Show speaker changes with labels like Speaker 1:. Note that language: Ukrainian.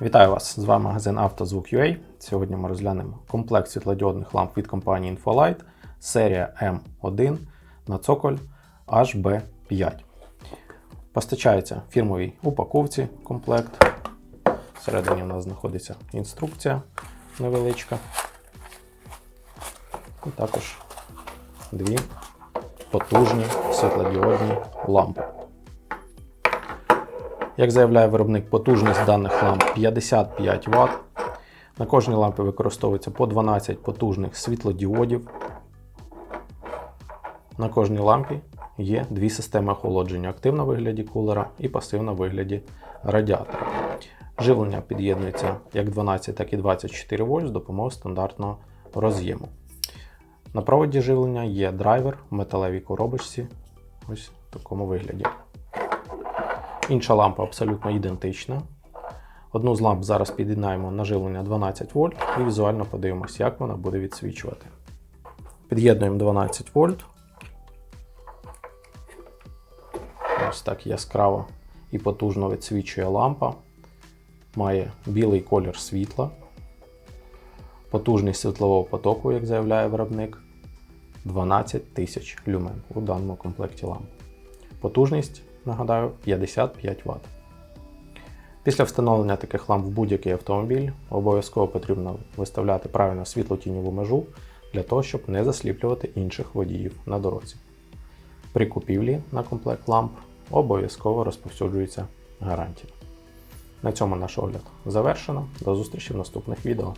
Speaker 1: Вітаю вас! З вами магазин «Автозвук.UA». Сьогодні ми розглянемо комплект світлодіодних ламп від компанії Infolight, серія M1 на цоколь HB5. Постачається в фірмовій упаковці комплект. Всередині у нас знаходиться інструкція невеличка. І також дві потужні світлодіодні лампи. Як заявляє виробник, потужність даних ламп 55 Вт. На кожній лампі використовується по 12 потужних світлодіодів. На кожній лампі є дві системи охолодження: активна в вигляді кулера і пасивна в вигляді радіатора. Живлення під'єднується як 12, так і 24 вольт з допомогою стандартного роз'єму. На проводі живлення є драйвер в металевій коробочці. Ось в такому вигляді. Інша лампа абсолютно ідентична. Одну з ламп зараз під'єднаємо на живлення 12 вольт і візуально подивимося, як вона буде відсвічувати. Під'єднуємо 12 вольт. Ось так яскраво і потужно відсвічує лампа. Має білий колір світла. Потужність світлового потоку, як заявляє виробник, 12 тисяч люмен у даному комплекті ламп. Потужність нагадаю, 55 Вт. Після встановлення таких ламп в будь-який автомобіль обов'язково потрібно виставляти правильно світло-тіньову межу для того, щоб не засліплювати інших водіїв на дорозі. При купівлі на комплект ламп обов'язково розповсюджується гарантія. На цьому наш огляд завершено. До зустрічі в наступних відео.